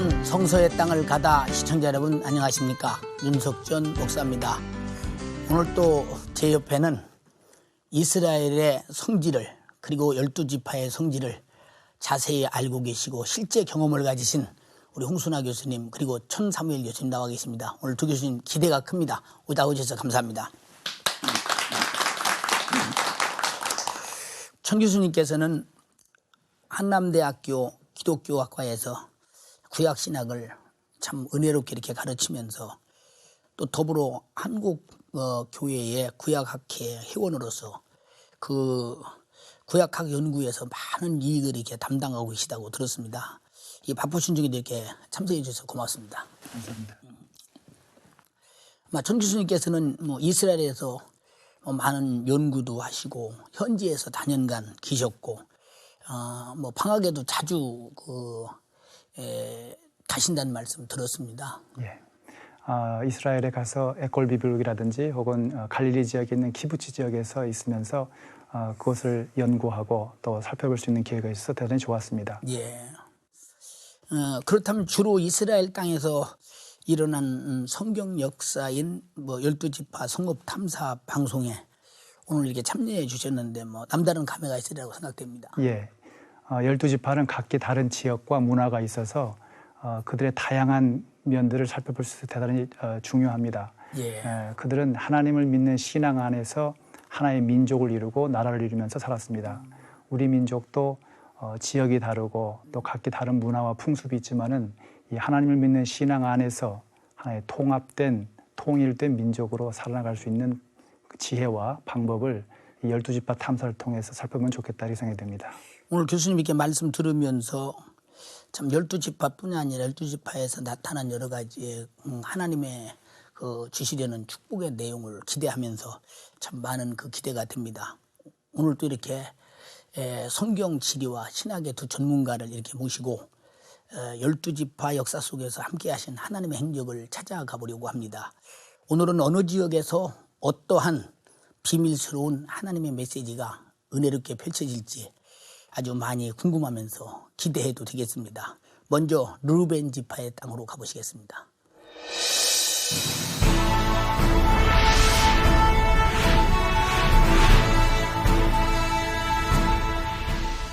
사랑하는 성서의 땅을 가다 시청자 여러분 안녕하십니까 윤석전 목사입니다. 오늘 또 제 옆에는 이스라엘의 성지를 그리고 열두 지파의 성지를 자세히 알고 계시고 실제 경험을 가지신 우리 홍순아 교수님 그리고 천사무엘 교수님 나와 계십니다. 오늘 두 교수님 기대가 큽니다. 오다 오셔서 감사합니다. 천 교수님께서는 한남대학교 기독교학과에서 구약 신학을 참 은혜롭게 이렇게 가르치면서 또 더불어 한국 어, 교회의 구약학회 회원으로서 그 구약학 연구에서 많은 이익을 이렇게 담당하고 계시다고 들었습니다. 이 바쁘신 중에 이렇게 참석해 주셔서 고맙습니다. 감사합니다. 전 교수님께서는 뭐 이스라엘에서 뭐 많은 연구도 하시고 현지에서 단연간 계셨고 어, 뭐 방학에도 자주 그 에, 가신다는 말씀 들었습니다. 예. 아, 이스라엘에 가서 에콜 비블록이라든지 혹은 어, 갈릴리 지역에 있는 키부치 지역에서 있으면서 어, 그것을 연구하고 또 살펴볼 수 있는 기회가 있어서 대단히 좋았습니다. 예. 어, 그렇다면 주로 이스라엘 땅에서 일어난 음, 성경 역사인 뭐 열두 지파 성업 탐사 방송에 오늘 이렇게 참여해 주셨는데 뭐 남다른 감회가 있으리라고 생각됩니다. 예. 어, 열두 지파는 각기 다른 지역과 문화가 있어서 어, 그들의 다양한 면들을 살펴볼 수 있어서 대단히 어, 중요합니다. 예. 에, 그들은 하나님을 믿는 신앙 안에서 하나의 민족을 이루고 나라를 이루면서 살았습니다. 우리 민족도 어, 지역이 다르고 또 각기 다른 문화와 풍습이 있지만은 이 하나님을 믿는 신앙 안에서 하나의 통합된 통일된 민족으로 살아나갈 수 있는 그 지혜와 방법을 이 열두 지파 탐사를 통해서 살펴보면 좋겠다 이렇게 생각이 됩니다. 오늘 교수님 이렇게 말씀 들으면서 참 열두 지파뿐이 아니라 열두 지파에서 나타난 여러 가지 음, 하나님의 그 주시려는 축복의 내용을 기대하면서 참 많은 그 기대가 됩니다. 오늘 또 이렇게 에, 성경 지리와 신학의 두 전문가를 이렇게 모시고 에, 열두 지파 역사 속에서 함께하신 하나님의 행적을 찾아가 보려고 합니다. 오늘은 어느 지역에서 어떠한 비밀스러운 하나님의 메시지가 은혜롭게 펼쳐질지 아주 많이 궁금하면서 기대해도 되겠습니다. 먼저 루벤 지파의 땅으로 가보시겠습니다.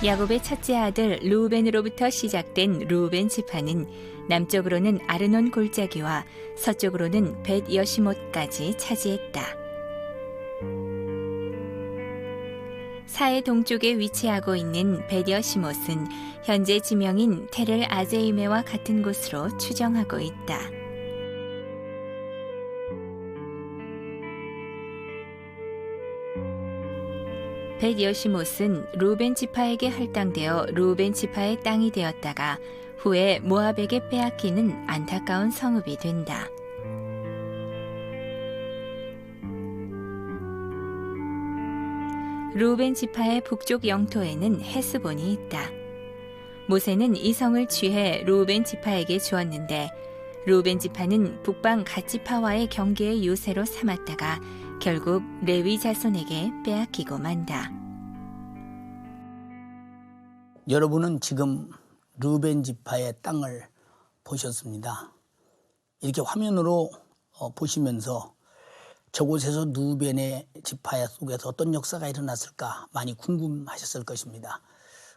야곱의 첫째 아들 루벤으로부터 시작된 루벤 지파는 남쪽으로는 아르논 골짜기와 서쪽으로는 벳 여시못까지 차지했다. 사해 동쪽에 위치하고 있는 벳 여시못은 현재 지명인 테렐 아제이메와 같은 곳으로 추정하고 있다. 벳 여시못은 루벤 지파에게 할당되어 루벤 지파의 땅이 되었다가 후에 모압에게 빼앗기는 안타까운 성읍이 된다. 루벤 지파의 북쪽 영토에는 헤스본이 있다. 모세는 이 성을 취해 루벤 지파에게 주었는데 루벤 지파는 북방 갓지파와의 경계의 요새로 삼았다가 결국 레위 자손에게 빼앗기고 만다. 여러분은 지금 루벤 지파의 땅을 보셨습니다. 이렇게 화면으로 어, 보시면서 저곳에서 루벤의 지파 속에서 어떤 역사가 일어났을까 많이 궁금하셨을 것입니다.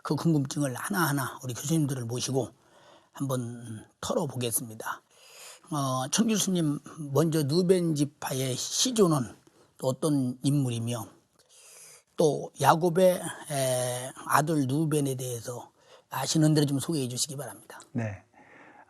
그 궁금증을 하나하나 우리 교수님들을 모시고 한번 털어보겠습니다. 어, 천 교수님 먼저 루벤 지파의 시조는 또 어떤 인물이며 또 야곱의 에, 아들 루벤에 대해서 아시는 대로 좀 소개해 주시기 바랍니다. 네.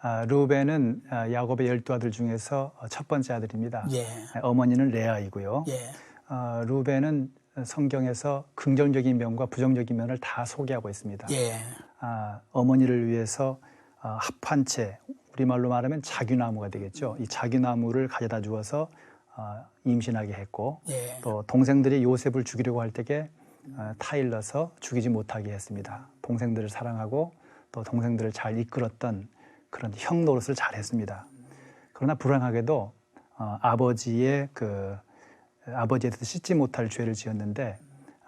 아, 루벤은 아, 야곱의 열두 아들 중에서 첫 번째 아들입니다. 예. 어머니는 레아이고요. 예. 어, 루벤은 성경에서 긍정적인 면과 부정적인 면을 다 소개하고 있습니다. 예. 아, 어머니를 위해서 어, 합한 채 우리말로 말하면 자규나무가 되겠죠. 이 자규나무를 가져다 주어서 어, 임신하게 했고 예. 또 동생들이 요셉을 죽이려고 할 때에 어, 타일러서 죽이지 못하게 했습니다. 동생들을 사랑하고 또 동생들을 잘 이끌었던 그런 형 노릇을 잘 했습니다. 그러나 불행하게도 어, 아버지의 그 아버지에 대해서 씻지 못할 죄를 지었는데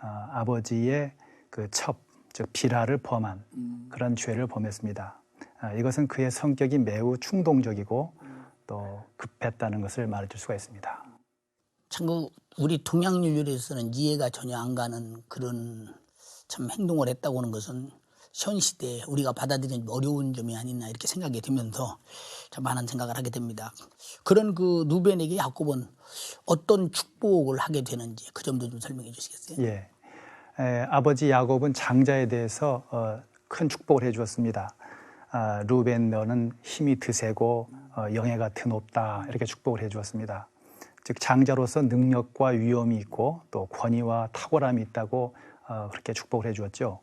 어, 아버지의 그 첩 즉 비라를 범한 그런 죄를 범했습니다. 아, 이것은 그의 성격이 매우 충동적이고 또 급했다는 것을 말해줄 수가 있습니다. 참 그 우리 동양 윤율에서는 이해가 전혀 안 가는 그런 참 행동을 했다고 하는 것은 현 시대에 우리가 받아들이는 어려운 점이 아니나 이렇게 생각이 들면서 참 많은 생각을 하게 됩니다. 그런 그 누벤에게 야곱은 어떤 축복을 하게 되는지 그 점도 좀 설명해 주시겠어요? 예. 에, 아버지 야곱은 장자에 대해서 어, 큰 축복을 해 주었습니다. 아, 루벤 너는 힘이 드세고 어, 영예가 드높다 이렇게 축복을 해 주었습니다. 즉 장자로서 능력과 위엄이 있고 또 권위와 탁월함이 있다고 어, 그렇게 축복을 해 주었죠.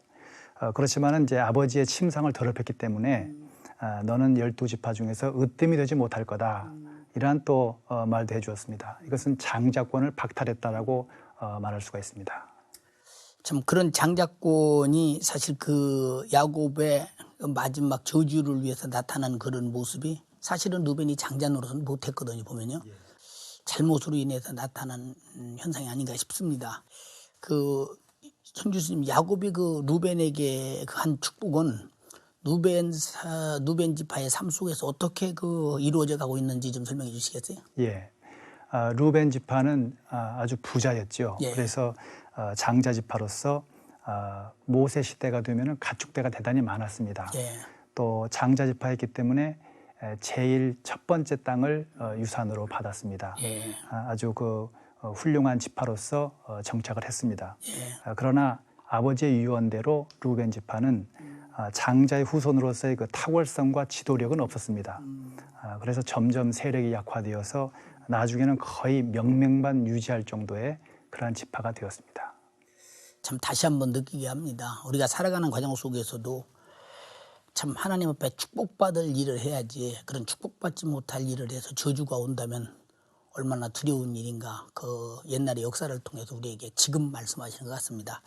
어, 그렇지만은 이제 아버지의 침상을 더럽혔기 때문에 아, 너는 열두 지파 중에서 으뜸이 되지 못할 거다. 이러한 또 어, 말도 해주었습니다. 이것은 장자권을 박탈했다라고 어, 말할 수가 있습니다. 참 그런 장자권이 사실 그 야곱의 마지막 저주를 위해서 나타난 그런 모습이 사실은 루벤이 장자 노릇은 못했거든요 보면요 잘못으로 인해서 나타난 음, 현상이 아닌가 싶습니다. 그 현주스님 야곱이 그 루벤에게 그한 축복은 루벤 사, 루벤 지파의 삶 속에서 어떻게 그 이루어져 가고 있는지 좀 설명해 주시겠어요? 예. 아, 루벤 지파는 아, 아주 부자였죠. 예. 그래서 어, 장자 지파로서 아, 모세 시대가 되면은 가축대가 대단히 많았습니다. 예. 또 장자 지파였기 때문에 에, 제일 첫 번째 땅을 어, 유산으로 받았습니다. 예. 아, 아주 그 어, 훌륭한 지파로서 어, 정착을 했습니다. 예. 아, 그러나 아버지의 유언대로 루벤 지파는 아, 장자의 후손으로서의 그 탁월성과 지도력은 없었습니다. 아, 그래서 점점 세력이 약화되어서 나중에는 거의 명맥만 유지할 정도의 그러한 지파가 되었습니다. 참 다시 한번 느끼게 합니다. 우리가 살아가는 과정 속에서도 참 하나님 앞에 축복받을 일을 해야지 그런 축복받지 못할 일을 해서 저주가 온다면 얼마나 두려운 일인가 그 옛날의 역사를 통해서 우리에게 지금 말씀하시는 것 같습니다.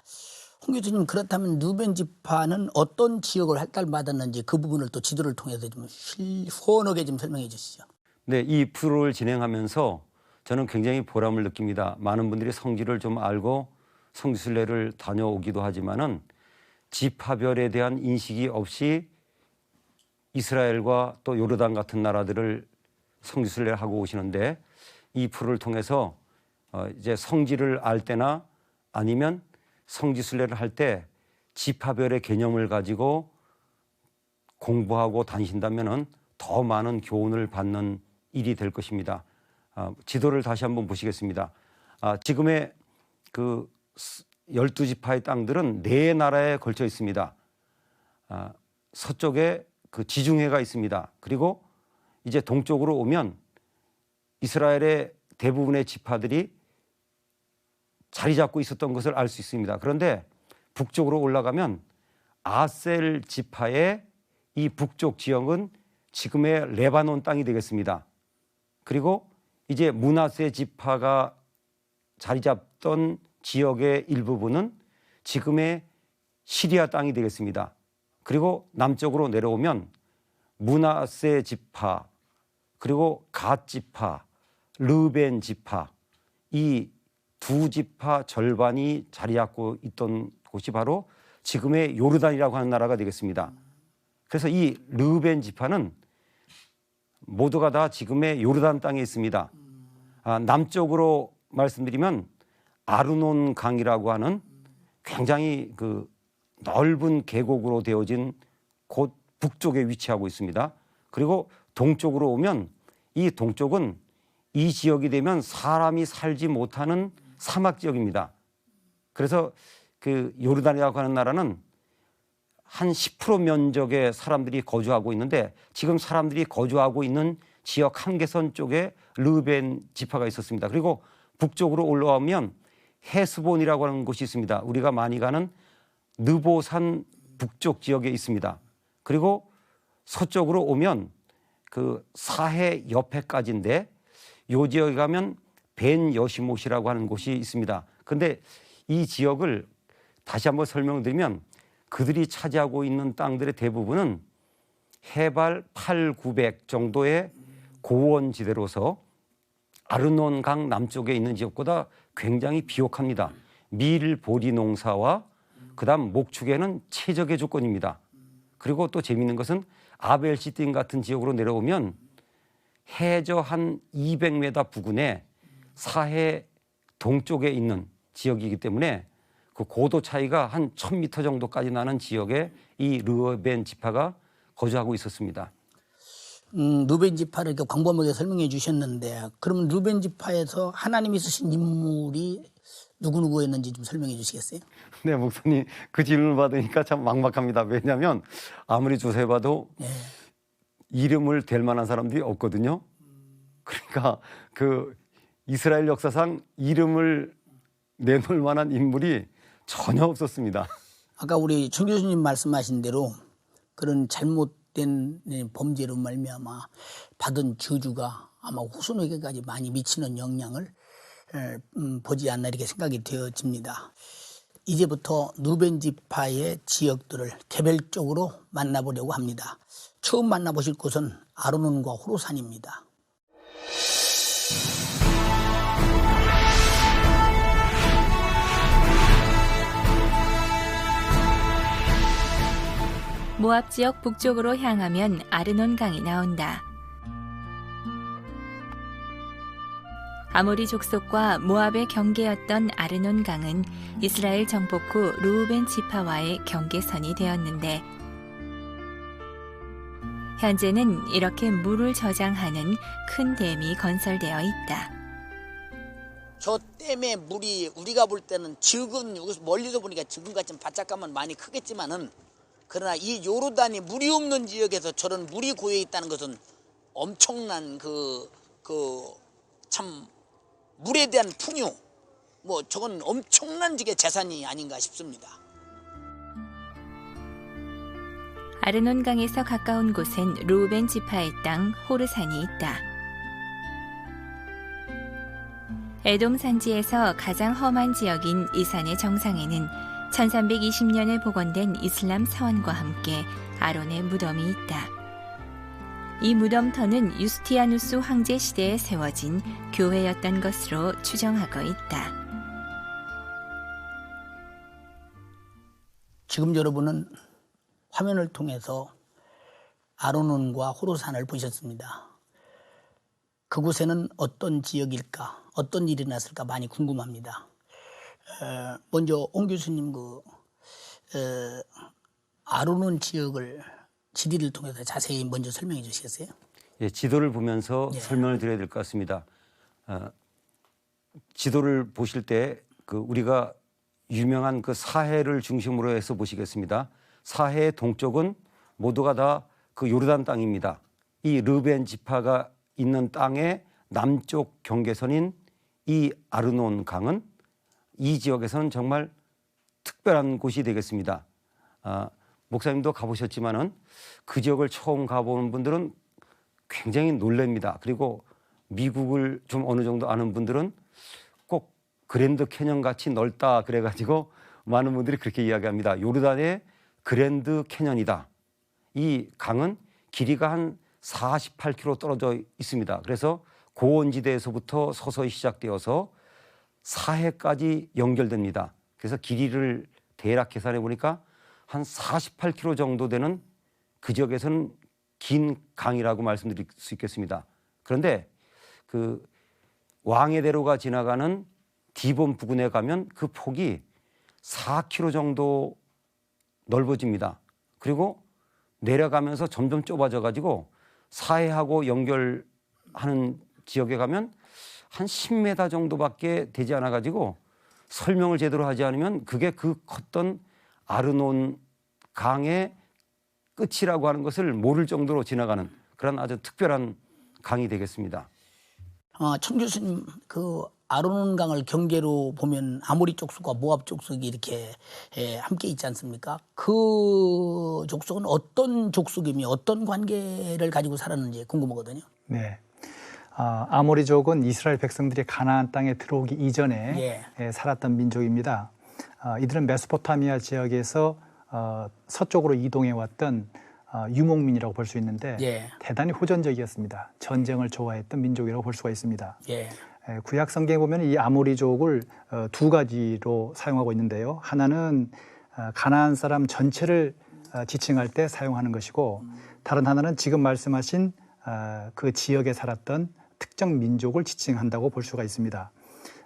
홍 교수님 그렇다면 누벤 지파는 어떤 지역을 할달받았는지 그 부분을 또 지도를 통해서 좀 실- 후원하게 좀 설명해 주시죠. 네, 이 프로를 진행하면서 저는 굉장히 보람을 느낍니다. 많은 분들이 성질을 좀 알고 성지순례를 다녀오기도 하지만은 지파별에 대한 인식이 없이 이스라엘과 또 요르단 같은 나라들을 성지순례를 하고 오시는데 이 프로를 통해서 어 이제 성지를 알 때나 아니면 성지순례를 할 때 지파별의 개념을 가지고 공부하고 다니신다면은 더 많은 교훈을 받는 일이 될 것입니다. 아, 지도를 다시 한번 보시겠습니다. 아, 지금의 그 열두 지파의 땅들은 네 나라에 걸쳐 있습니다. 아, 서쪽에 그 지중해가 있습니다. 그리고 이제 동쪽으로 오면 이스라엘의 대부분의 지파들이 자리 잡고 있었던 것을 알 수 있습니다. 그런데 북쪽으로 올라가면 아셀 지파의 이 북쪽 지역은 지금의 레바논 땅이 되겠습니다. 그리고 이제 문하세 지파가 자리 잡던 지역의 일부분은 지금의 시리아 땅이 되겠습니다. 그리고 남쪽으로 내려오면 문하세 지파 그리고 갓 지파, 르벤 지파 이 두 지파 절반이 자리 잡고 있던 곳이 바로 지금의 요르단이라고 하는 나라가 되겠습니다. 그래서 이 르벤 지파는 모두가 다 지금의 요르단 땅에 있습니다. 아, 남쪽으로 말씀드리면 아르논 강이라고 하는 굉장히 그 넓은 계곡으로 되어진 곳 북쪽에 위치하고 있습니다. 그리고 동쪽으로 오면 이 동쪽은 이 지역이 되면 사람이 살지 못하는 사막 지역입니다. 그래서 그 요르단이라고 하는 나라는 한 10% 면적의 사람들이 거주하고 있는데 지금 사람들이 거주하고 있는 지역 한계선 쪽에 르벤 지파가 있었습니다. 그리고 북쪽으로 올라오면 헤스본이라고 하는 곳이 있습니다. 우리가 많이 가는 느보산 북쪽 지역에 있습니다. 그리고 서쪽으로 오면 그 사해 옆에까지인데 요 지역에 가면 벤 여시못이라고 하는 곳이 있습니다. 근데 이 지역을 다시 한번 설명드리면 그들이 차지하고 있는 땅들의 대부분은 해발 8, 900 정도의 고원지대로서 아르논강 남쪽에 있는 지역보다 굉장히 비옥합니다. 밀 보리 농사와 그다음 목축에는 최적의 조건입니다. 그리고 또 재미있는 것은 아벨 시딘 같은 지역으로 내려오면 해저 한 200m 부근에 사해 동쪽에 있는 지역이기 때문에 그 고도 차이가 한 1000m 정도까지 나는 지역에 이 르벤 지파가 거주하고 있었습니다. 음, 루벤 지파를 이렇게 광범하게 설명해 주셨는데 그러면 루벤 지파에서 하나님이 쓰신 인물이 누구누구였는지 좀 설명해 주시겠어요? 네, 목사님 그 질문을 받으니까 참 막막합니다. 왜냐하면 아무리 조사해봐도 이름을 댈 만한 사람들이 없거든요. 그러니까 그 이스라엘 역사상 이름을 내놓을 만한 인물이 전혀 없었습니다. 아까 우리 정 교수님 말씀하신 대로 그런 잘못된 범죄로 말미암아 받은 저주가 아마 후손에게까지 많이 미치는 영향을 에, 음, 보지 않나 이렇게 생각이 되어집니다. 이제부터 누벤 지파의 지역들을 개별적으로 만나보려고 합니다. 처음 만나보실 곳은 아르논과 호로산입니다. 모압 지역 북쪽으로 향하면 아르논 강이 나온다. 아모리 족속과 모압의 경계였던 아르논 강은 이스라엘 정복 후 루우벤 지파와의 경계선이 되었는데 현재는 이렇게 물을 저장하는 큰 댐이 건설되어 있다. 저 댐의 물이 우리가 볼 때는 지금 여기서 멀리서 보니까 지금 같은 바짝가면 많이 크겠지만은 그러나 이 요르단이 물이 없는 지역에서 저런 물이 고여 있다는 것은 엄청난 그 그 참 물에 대한 풍요 뭐 저건 엄청난 지게 재산이 아닌가 싶습니다. 아르논 강에서 가까운 곳엔 루벤 지파의 땅 호르산이 있다. 에돔 산지에서 가장 험한 지역인 이 산의 정상에는 1320년에 복원된 이슬람 사원과 함께 아론의 무덤이 있다. 이 무덤터는 유스티아누스 황제 시대에 세워진 교회였던 것으로 추정하고 있다. 지금 여러분은 화면을 통해서 아로논과 호로산을 보셨습니다. 그곳에는 어떤 지역일까, 어떤 일이 났을까 많이 궁금합니다. 어, 먼저 옹 교수님 그 어, 아로논 지역을 지리를 통해서 자세히 먼저 설명해 주시겠어요? 예, 지도를 보면서 예. 설명을 드려야 될 것 같습니다. 어, 지도를 보실 때 그 우리가 유명한 그 사해를 중심으로 해서 보시겠습니다. 사해의 동쪽은 모두가 다 그 요르단 땅입니다. 이 르벤 지파가 있는 땅의 남쪽 경계선인 이 아르논 강은 이 지역에서는 정말 특별한 곳이 되겠습니다. 아, 목사님도 가보셨지만은 그 지역을 처음 가보는 분들은 굉장히 놀랍니다. 그리고 미국을 좀 어느 정도 아는 분들은 꼭 그랜드 캐년 같이 넓다 그래가지고 많은 분들이 그렇게 이야기합니다. 요르단의 그랜드 캐년이다. 이 강은 길이가 한 48km 떨어져 있습니다. 그래서 고원지대에서부터 서서히 시작되어서 사해까지 연결됩니다. 그래서 길이를 대략 계산해 보니까 한 48km 정도 되는 그 지역에서는 긴 강이라고 말씀드릴 수 있겠습니다. 그런데 그 왕의 대로가 지나가는 디본 부근에 가면 그 폭이 4km 정도 넓어집니다. 그리고 내려가면서 점점 좁아져 가지고 사해하고 연결하는 지역에 가면 한 10m 정도밖에 되지 않아 가지고 설명을 제대로 하지 않으면 그게 그 컸던 아르논 강의 끝이라고 하는 것을 모를 정도로 지나가는 그런 아주 특별한 강이 되겠습니다. 어, 청 교수님 그 아로논 강을 경계로 보면 아모리 족속과 모압 족속이 이렇게 에, 함께 있지 않습니까? 그 족속은 어떤 족속이며 어떤 관계를 가지고 살았는지 궁금하거든요. 네. 아, 아모리족은 이스라엘 백성들이 가나안 땅에 들어오기 이전에 예. 예, 살았던 민족입니다. 아, 이들은 메소포타미아 지역에서 어, 서쪽으로 이동해 왔던 어, 유목민이라고 볼 수 있는데 예. 대단히 호전적이었습니다. 전쟁을 좋아했던 민족이라고 볼 수가 있습니다. 예, 에, 구약 성경에 보면 이 아모리족을 어, 두 가지로 사용하고 있는데요. 하나는 어, 가나안 사람 전체를 어, 지칭할 때 사용하는 것이고 다른 하나는 지금 말씀하신 어, 그 지역에 살았던 특정 민족을 지칭한다고 볼 수가 있습니다.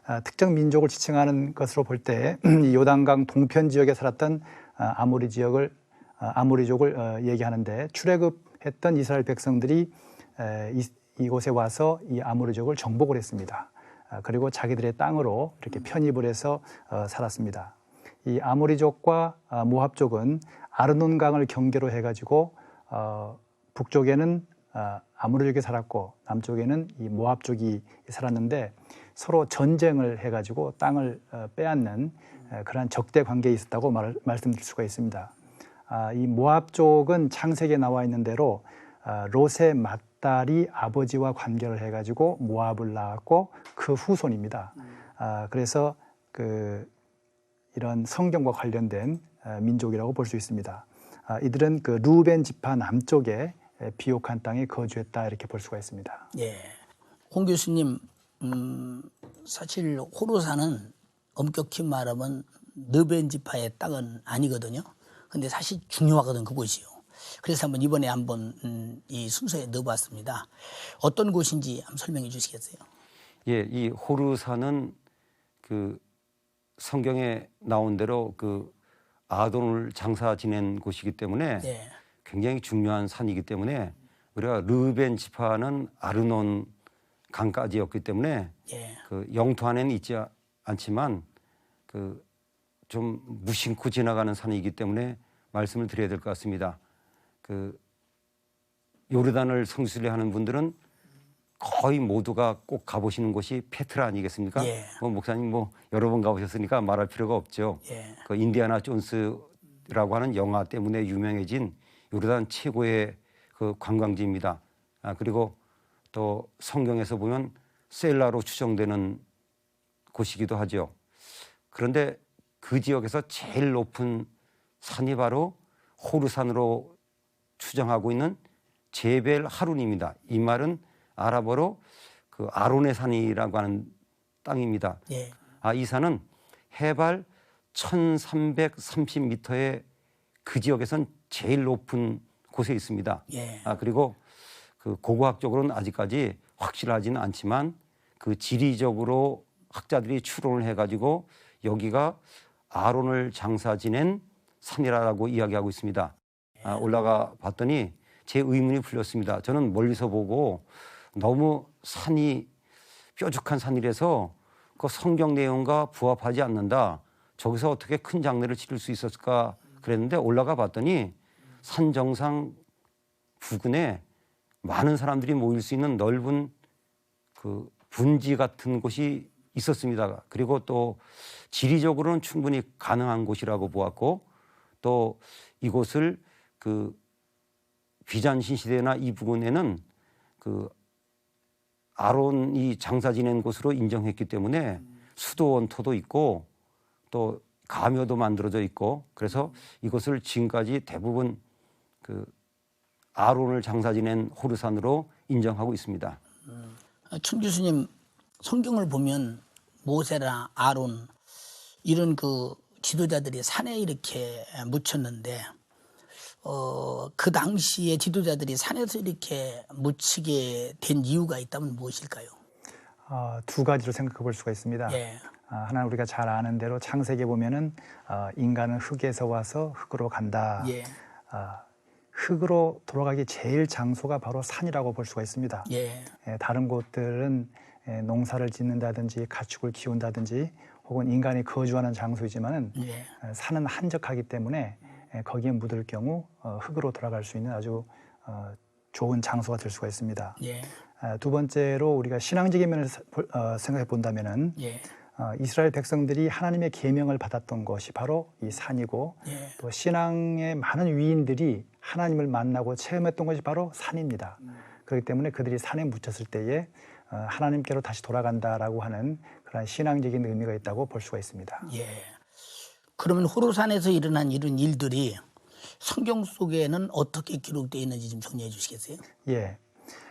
아, 특정 민족을 지칭하는 것으로 볼때 이 요단강 동편 지역에 살았던 아, 아모리 지역을 아, 아모리족을 어, 얘기하는데 출애굽했던 이스라엘 백성들이 에, 이, 이곳에 와서 이 아모리족을 정복을 했습니다. 아, 그리고 자기들의 땅으로 이렇게 편입을 해서 어, 살았습니다. 이 아모리족과 아, 모합족은 아르논강을 경계로 해가지고 어, 북쪽에는 아, 아모리족이 살았고 남쪽에는 이 모압족이 살았는데 서로 전쟁을 해가지고 땅을 어, 빼앗는 에, 그러한 적대 관계에 있었다고 말, 말씀드릴 수가 있습니다. 아, 이 모압족은 창세기에 나와 있는 대로 아, 롯의 맏 딸이 아버지와 관계를 해가지고 모압을 낳았고 그 후손입니다. 아, 그래서 그 이런 성경과 관련된 어, 민족이라고 볼 수 있습니다. 아, 이들은 그 루벤 지파 남쪽에 에, 비옥한 땅에 거주했다 이렇게 볼 수가 있습니다. 예. 홍 교수님, 음, 사실 호로사는 엄격히 말하면 느벤 지파의 땅은 아니거든요. 근데 사실 중요하거든 그곳이요. 그래서 한번 이번에 한번 음, 이 순서에 넣어봤습니다. 어떤 곳인지 한번 설명해 주시겠어요? 예, 이 호르사는 그 성경에 나온 대로 그 아돈을 장사 지낸 곳이기 때문에 예. 굉장히 중요한 산이기 때문에 우리가 르벤 지파는 아르논 강까지였기 때문에 예. 그 영토 안에는 있지 않지만 그 좀 무심코 지나가는 산이기 때문에 말씀을 드려야 될 것 같습니다. 그 요르단을 성수를 하는 분들은 거의 모두가 꼭 가보시는 곳이 페트라 아니겠습니까? 예. 뭐 목사님 뭐 여러 번 가보셨으니까 말할 필요가 없죠. 예. 그 인디아나 존스라고 하는 영화 때문에 유명해진 요르단 최고의 그 관광지입니다. 아 그리고 또 성경에서 보면 셀라로 추정되는 곳이기도 하죠. 그런데 그 지역에서 제일 높은 산이 바로 호르산으로 추정하고 있는 제벨 하룬입니다. 이 말은 아랍어로 그 아론의 산이라고 하는 땅입니다. 예. 아, 이 산은 해발 1330m의 그 지역에선 제일 높은 곳에 있습니다. 예. 아, 그리고 그 고고학적으로는 아직까지 확실하지는 않지만 그 지리적으로 학자들이 추론을 해가지고 여기가 아론을 장사 지낸 산이라고 이야기하고 있습니다. 아, 올라가 봤더니 제 의문이 풀렸습니다. 저는 멀리서 보고 너무 산이 뾰족한 산이라서 그 성경 내용과 부합하지 않는다. 저기서 어떻게 큰 장례를 치를 수 있었을까 그랬는데 올라가 봤더니 산 정상 부근에 많은 사람들이 모일 수 있는 넓은 그 분지 같은 곳이 있었습니다. 그리고 또 지리적으로는 충분히 가능한 곳이라고 보았고 또 이곳을 그 비잔신 시대나 이 부근에는 그 아론이 장사 지낸 곳으로 인정했기 때문에 수도 원토도 있고 또 가묘도 만들어져 있고 그래서 이곳을 지금까지 대부분 그 아론을 장사 지낸 호르산으로 인정하고 있습니다. 아, 천 교수님 성경을 보면 모세나 아론 이런 그 지도자들이 산에 이렇게 묻혔는데 어, 그 당시에 지도자들이 산에서 이렇게 묻히게 된 이유가 있다면 무엇일까요? 어, 두 가지로 생각해 볼 수가 있습니다. 예. 아, 하나 우리가 잘 아는 대로 창세기에 보면은 어, 인간은 흙에서 와서 흙으로 간다. 예. 아, 흙으로 돌아가기 제일 장소가 바로 산이라고 볼 수가 있습니다. 예. 예, 다른 곳들은 예, 농사를 짓는다든지 가축을 키운다든지 혹은 인간이 거주하는 장소이지만은 예. 에, 산은 한적하기 때문에 에, 거기에 묻을 경우 어, 흙으로 돌아갈 수 있는 아주 어, 좋은 장소가 될 수가 있습니다. 예. 아, 두 번째로 우리가 신앙적인 볼- 어, 생각해 본다면은 예. 어, 이스라엘 백성들이 하나님의 계명을 받았던 것이 바로 이 산이고 예. 또 신앙의 많은 위인들이 하나님을 만나고 체험했던 것이 바로 산입니다. 그렇기 때문에 그들이 산에 묻혔을 때에 어, 하나님께로 다시 돌아간다라고 하는 그런 신앙적인 의미가 있다고 볼 수가 있습니다. 예. 그러면 호로산에서 일어난 이런 일들이 성경 속에는 어떻게 기록되어 있는지 좀 정리해 주시겠어요? 예.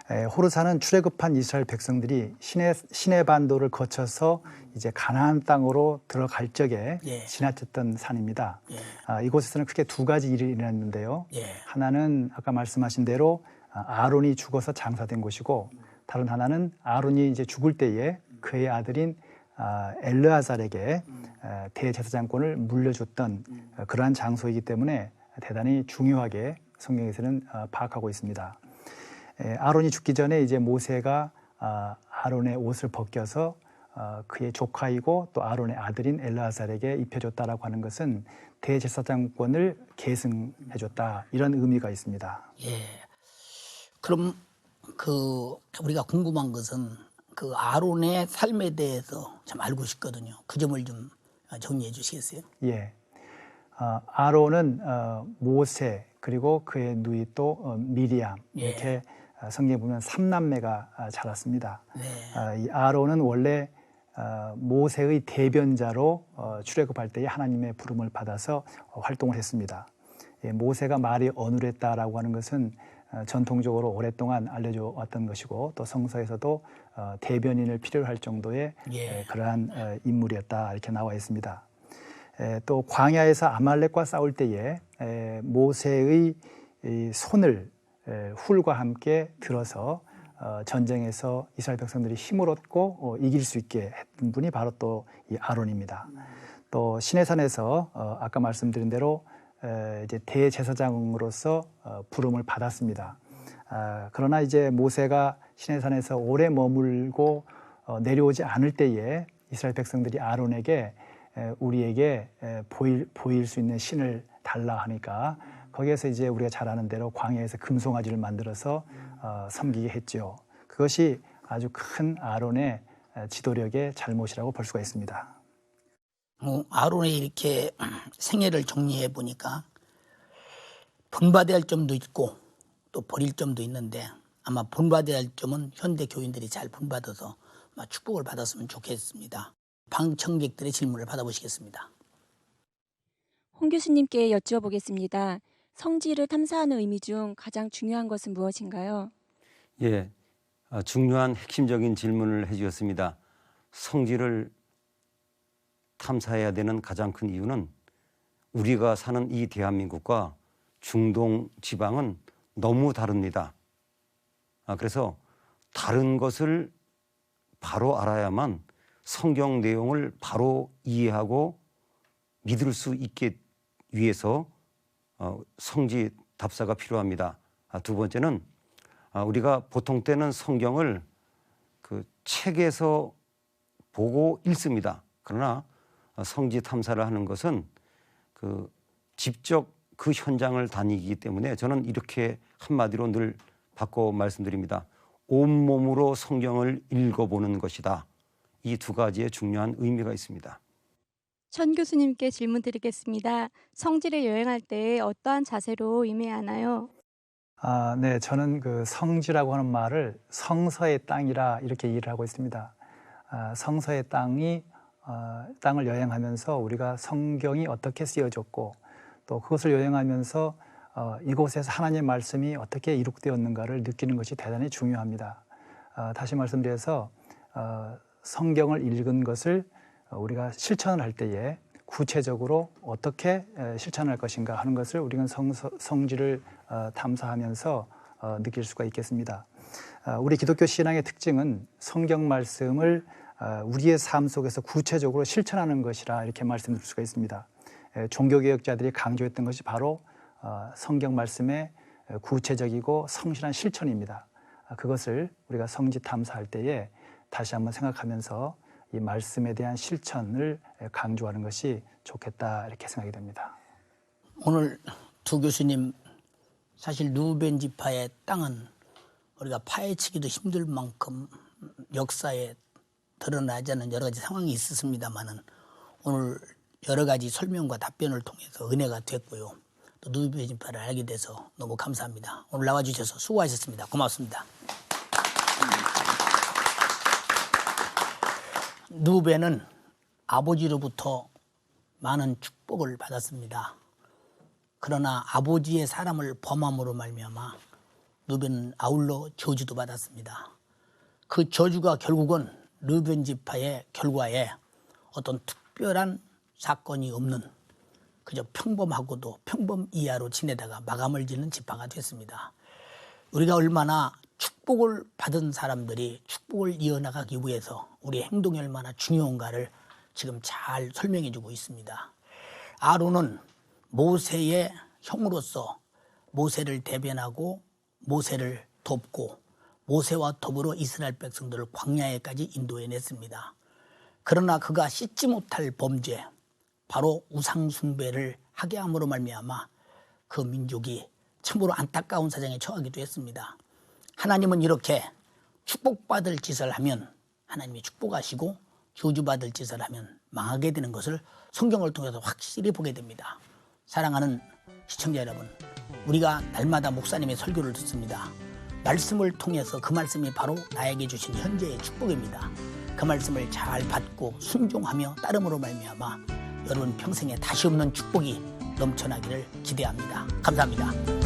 에, 호르사는 출애굽한 이스라엘 백성들이 시내 시내 반도를 거쳐서 이제 가나안 땅으로 들어갈 적에 예. 지나쳤던 산입니다. 예. 아, 이곳에서는 크게 두 가지 일이 일어났는데요. 예. 하나는 아까 말씀하신 대로 아, 아론이 죽어서 장사된 곳이고 다른 하나는 아론이 이제 죽을 때에 그의 아들인 아, 엘르아살에게 에, 대제사장권을 물려줬던 어, 그러한 장소이기 때문에 대단히 중요하게 성경에서는 어, 파악하고 있습니다. 에, 아론이 죽기 전에 이제 모세가 아, 아론의 옷을 벗겨서 어, 그의 조카이고 또 아론의 아들인 엘르아살에게 입혀줬다라고 하는 것은 대제사장권을 계승해줬다 이런 의미가 있습니다. 예. 그럼 그 우리가 궁금한 것은 그 아론의 삶에 대해서 참 알고 싶거든요. 그 점을 좀 정리해 주시겠어요? 예. 어, 아론은 어, 모세 그리고 그의 누이 또 어, 미리암 예. 이렇게 어, 성경에 보면 삼남매가 어, 자랐습니다. 네. 어, 이 아론은 원래 어, 모세의 대변자로 어, 출애굽할 때에 하나님의 부름을 받아서 어, 활동을 했습니다. 예, 모세가 말이 어눌했다라고 하는 것은 어, 전통적으로 오랫동안 알려져 왔던 것이고 또 성서에서도 어, 대변인을 필요로 할 정도의 예. 에, 그러한 어, 인물이었다 이렇게 나와 있습니다. 에, 또 광야에서 아말렉과 싸울 때에 에, 모세의 이 손을 에, 훌과 함께 들어서 어, 전쟁에서 이스라엘 백성들이 힘을 얻고 어, 이길 수 있게 했던 분이 바로 또 이 아론입니다. 또 시내산에서 어, 아까 말씀드린 대로 에, 이제 대제사장으로서 어, 부름을 받았습니다. 아, 그러나 이제 모세가 시내산에서 오래 머물고 어, 내려오지 않을 때에 이스라엘 백성들이 아론에게 에, 우리에게 에, 보일, 보일 수 있는 신을 달라 하니까 거기에서 이제 우리가 잘 아는 대로 광야에서 금송아지를 만들어서 어, 섬기게 했죠. 그것이 아주 큰 아론의 에, 지도력의 잘못이라고 볼 수가 있습니다. 어, 아론의 이렇게 생애를 정리해 보니까 본받아야 할 점도 있고 또 버릴 점도 있는데 아마 본받아야 할 점은 현대 교인들이 잘 본받아서 아마 축복을 받았으면 좋겠습니다. 방청객들의 질문을 받아보시겠습니다. 홍 교수님께 여쭈어보겠습니다. 성지를 탐사하는 의미 중 가장 중요한 것은 무엇인가요? 예, 아, 중요한 핵심적인 질문을 해주셨습니다. 성지를 탐사해야 되는 가장 큰 이유는 우리가 사는 이 대한민국과 중동 지방은 너무 다릅니다. 아, 그래서 다른 것을 바로 알아야만 성경 내용을 바로 이해하고 믿을 수 있게 위해서 어, 성지 답사가 필요합니다. 아, 두 번째는 아, 우리가 보통 때는 성경을 그 책에서 보고 읽습니다. 그러나 어, 성지 탐사를 하는 것은 그 직접 그 현장을 다니기 때문에 저는 이렇게 한마디로 늘 바꿔 말씀드립니다. 온몸으로 성경을 읽어보는 것이다. 이 두 가지의 중요한 의미가 있습니다. 천 교수님께 질문 드리겠습니다. 성지를 여행할 때 어떠한 자세로 임해야 하나요? 아, 네, 저는 그 성지라고 하는 말을 성서의 땅이라 이렇게 이해를 하고 있습니다. 아, 성서의 땅이 어, 땅을 여행하면서 우리가 성경이 어떻게 쓰여졌고 또 그것을 여행하면서 어, 이곳에서 하나님의 말씀이 어떻게 이룩되었는가를 느끼는 것이 대단히 중요합니다. 어, 다시 말씀드려서 어, 성경을 읽은 것을 어, 우리가 실천을 할 때에 구체적으로 어떻게 에, 실천할 것인가 하는 것을 우리는 성서, 성지를 어, 탐사하면서 어, 느낄 수가 있겠습니다. 어, 우리 기독교 신앙의 특징은 성경 말씀을 어, 우리의 삶 속에서 구체적으로 실천하는 것이라 이렇게 말씀드릴 수가 있습니다. 에, 종교개혁자들이 강조했던 것이 바로 어, 성경 말씀의 에, 구체적이고 성실한 실천입니다. 아, 그것을 우리가 성지 탐사할 때에 다시 한번 생각하면서 이 말씀에 대한 실천을 강조하는 것이 좋겠다 이렇게 생각이 됩니다. 오늘 두 교수님 사실 루벤 지파의 땅은 우리가 파헤치기도 힘들 만큼 역사에 드러나지 않은 여러 가지 상황이 있었습니다만은 오늘 여러 가지 설명과 답변을 통해서 은혜가 됐고요. 또 루벤 지파를 알게 돼서 너무 감사합니다. 오늘 나와주셔서 수고하셨습니다. 고맙습니다. 누벤은 아버지로부터 많은 축복을 받았습니다. 그러나 아버지의 사람을 범함으로 말미암아 르벤은 아울러 저주도 받았습니다. 그 저주가 결국은 르벤 지파의 결과에 어떤 특별한 사건이 없는 그저 평범하고도 평범 이하로 지내다가 마감을 짓는 지파가 됐습니다. 우리가 얼마나 축복을 받은 사람들이 축복을 이어나가기 위해서 우리 행동이 얼마나 중요한가를 지금 잘 설명해 주고 있습니다. 아론은 모세의 형으로서 모세를 대변하고 모세를 돕고 모세와 더불어 이스라엘 백성들을 광야에까지 인도해 냈습니다. 그러나 그가 씻지 못할 범죄, 바로 우상 숭배를 하게 함으로 말미암아 그 민족이 참으로 안타까운 사정에 처하기도 했습니다. 하나님은 이렇게 축복받을 짓을 하면 하나님이 축복하시고 저주받을 짓을 하면 망하게 되는 것을 성경을 통해서 확실히 보게 됩니다. 사랑하는 시청자 여러분, 우리가 날마다 목사님의 설교를 듣습니다. 말씀을 통해서 그 말씀이 바로 나에게 주신 현재의 축복입니다. 그 말씀을 잘 받고 순종하며 따름으로 말미암아 여러분 평생에 다시 없는 축복이 넘쳐나기를 기대합니다. 감사합니다.